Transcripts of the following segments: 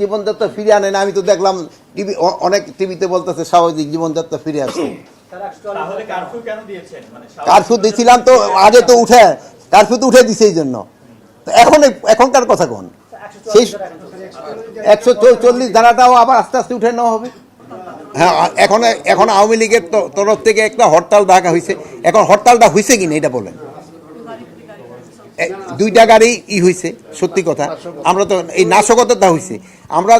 জীবনযাত্রা ফিরে আনে না আমি তো দেখলাম টিভি অনেক টিভিতে বলতেছে স্বাভাবিক জীবনযাত্রা ফিরে আসছে। তাহলে কারফিউ কেন দিয়েছেন? মানে দিয়েছিলাম তো আগে তো উঠে কারফিউ তো উঠে দিছে এই জন্য। তো এখন এখনকার কথা কোন? সেই একশো চল্লিশ ধারাটাও আবার আস্তে আস্তে উঠে নেওয়া হবে। হ্যাঁ এখন এখন আওয়ামী লীগের তরফ থেকে একটা হরতাল ডাকা হয়েছে এখন হরতালটা হয়েছে কিনা এটা বলেন। দুইটা গাড়ি ই হয়েছে সত্যি কথা। আমরা তো এই নাশকতাটা হয়েছে আমরা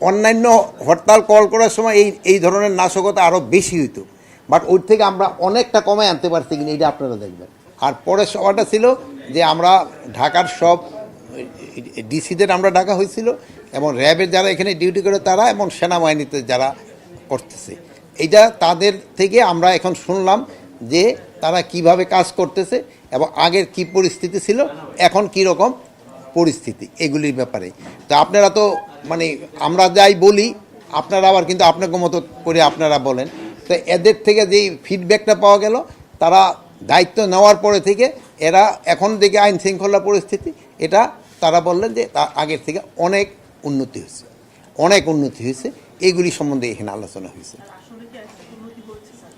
অন্যান্য হরতাল, কল করার সময় এই এই ধরনের নাশকতা আরও বেশি হইতো। বাট ওর থেকে আমরা অনেকটা কমে আনতে পারছি কিনা এটা আপনারা দেখবেন। আর পরের সভাটা ছিল যে আমরা ঢাকার সব ডিসিদের আমরা ডাকা হয়েছিল, এবং র্যাবের যারা এখানে ডিউটি করে তারা, এবং সেনাবাহিনীতে যারা করতেছে। এইটা তাদের থেকে আমরা এখন শুনলাম যে তারা কীভাবে কাজ করতেছে এবং আগের কি পরিস্থিতি ছিল, এখন কি রকম পরিস্থিতি, এগুলির ব্যাপারে। তো আপনারা তো মানে আমরা যাই বলি, আপনারা আবার কিন্তু আপনাকে মতো করে আপনারা বলেন। তো এদের থেকে যেই ফিডব্যাকটা পাওয়া গেল, তারা দায়িত্ব নেওয়ার পরে থেকে এরা এখন থেকে আইন শৃঙ্খলা পরিস্থিতি, এটা তারা বললেন যে তা আগের থেকে অনেক উন্নতি হয়েছে। অনেক উন্নতি হয়েছে এইগুলি সম্বন্ধে এখানে আলোচনা হয়েছে।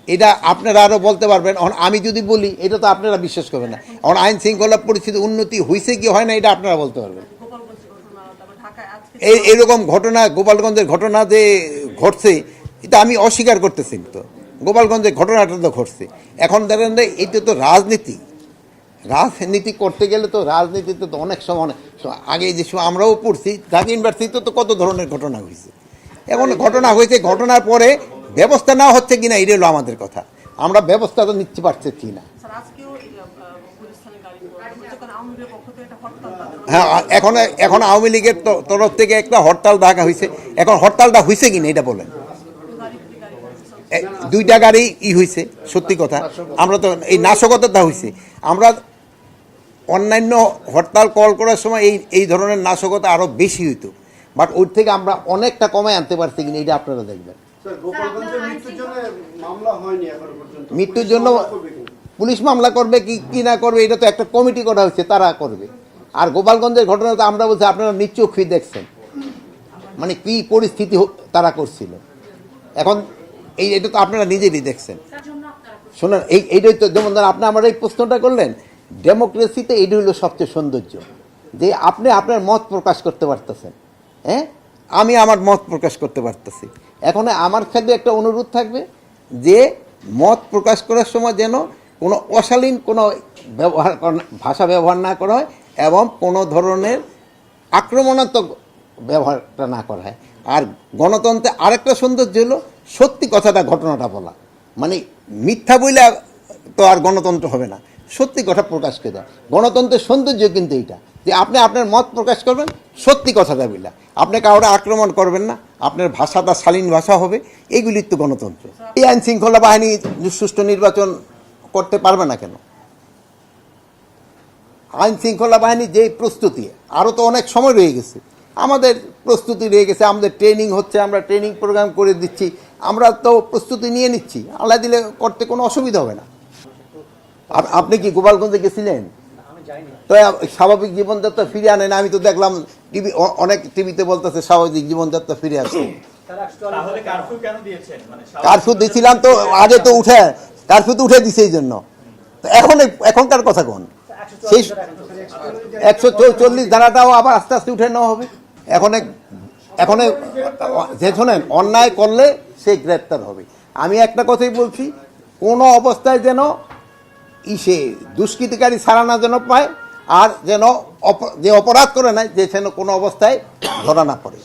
এটা আপনারা আরও বলতে পারবেন, এখন আমি যদি বলি, এটা তো আপনারা বিশ্বাস করবেন না। এখন আইন শৃঙ্খলা পরিস্থিতি উন্নতি হয়েছে কি হয় না, এটা আপনারা বলতে পারবেন। এই এরকম ঘটনা, গোপালগঞ্জের ঘটনা যে ঘটছে, এটা আমি অস্বীকার করতেছি তো। গোপালগঞ্জের ঘটনাটা তো ঘটছে। এখন দেখেন এটা তো রাজনীতি। রাজনীতি করতে গেলে তো রাজনীতিতে তো অনেক সময় আগে যে সময় আমরাও পড়ছি, ঢাকা ইউনিভার্সিটিতে তো কত ধরনের ঘটনা হয়েছে। এখন ঘটনা হয়েছে, ঘটনার পরে ব্যবস্থা নেওয়া হচ্ছে কিনা এটা হলো আমাদের কথা। আমরা ব্যবস্থা তো নিতে পারছি কি না তাদের হ্যাঁ এখন এখন আওয়ামী লীগের তরফ থেকে একটা হরতাল ডাকা হয়েছে। এখন হরতালটা হয়েছে কিনা এটা বলেন। দুইটা গাড়ি ই হয়েছে সত্যি কথা। আমরা তো এই নাশকতাটা হয়েছে। আমরা অন্যান্য হরতাল কল করার সময় এই এই ধরনের নাশকতা আরও বেশি হইতো। বাট ওর থেকে আমরা অনেকটা কমে আনতে পারছি কিনা এটা আপনারা দেখবেন। মৃত্যুর জন্য মামলা হয়নি এখনও পর্যন্ত। মৃত্যুর জন্য মামলা করবে কিনা? পুলিশ মামলা করবে কি কি না করবে এটা তো একটা কমিটি করা হয়েছে তারা করবে। আর গোপালগঞ্জের ঘটনা তো আমরা বলছি আপনারা নিচোখই দেখছেন। মানে কি পরিস্থিতি হ- তারা করছিল। এখন এই এটা তো আপনারা নিজেরই দেখছেন। শোনেন এই এইটাই তো যেমন ধরেন আপনি আমার এই প্রশ্নটা করলেন ডেমোক্রেসিতে এইটা হলো সবচেয়ে সৌন্দর্য। যে আপনি আপনার মত প্রকাশ করতে পারতেছেন হ্যাঁ? আমি আমার মত প্রকাশ করতে পারতেছি। এখন আমার ক্ষেত্রে একটা অনুরোধ থাকবে যে মত প্রকাশ করার সময় যেন কোনো অশালীন কোনো ব্যবহার ভাষা ব্যবহার না করা হয় এবং কোনো ধরনের আক্রমণাত্মক ব্যবহারটা না করা হয়। আর গণতন্ত্রে আরেকটা সৌন্দর্য হলো সত্যি কথাটা ঘটনাটা বলা। মানে মিথ্যা বইলে তো আর গণতন্ত্র হবে না। সত্যি কথা প্রকাশ করে দেওয়া গণতন্ত্রের সৌন্দর্য কিন্তু এইটা। যে আপনি আপনার মত প্রকাশ করবেন, সত্যি কথাটা বললা আপনি কাউরে আক্রমণ করবেন না, আপনার ভাষাটা শালীন ভাষা হবে এইগুলির তো গণতন্ত্র। এই আইন শৃঙ্খলা বাহিনী সুষ্ঠু নির্বাচন করতে পারবে না কেন? আইন শৃঙ্খলা বাহিনী যে প্রস্তুতি আরও তো অনেক সময় রয়ে গেছে। আমাদের প্রস্তুতি রয়ে গেছে, আমাদের ট্রেনিং হচ্ছে, আমরা ট্রেনিং প্রোগ্রাম করে দিচ্ছি, আমরা তো প্রস্তুতি নিয়ে নিচ্ছি, আল্লাহ দিলে করতে কোনো অসুবিধা হবে না। আপ- আপনি কি গোপালগঞ্জে গেছিলেন? তো স্বাভাবিক জীবনযাত্রা ফিরে আনে না আমি তো দেখলাম টিভি অনেক টিভিতে বলতেছে স্বাভাবিক জীবনযাত্রা ফিরে আসছে। তাহলে কারফিউ কেন দিয়েছেন? মানে দিয়েছিলাম তো আগে তো উঠে কারফিউ তো উঠে দিছে এই জন্য। তো এখন এখনকার কথা কোন? সেই একশো চল্লিশ ধারাটাও আবার আস্তে আস্তে উঠে নেওয়া হবে। এখন এখন যে শোনেন অন্যায় করলে সে গ্রেপ্তার হবে। আমি একটা কথাই বলছি কোনো অবস্থায় যেন ইসে দুষ্কৃতিকারী ছাড়া না যেন পায় আর যেন যে অপরাধ করে নাই, যে যেন কোনো অবস্থায় ধরা না পড়ে।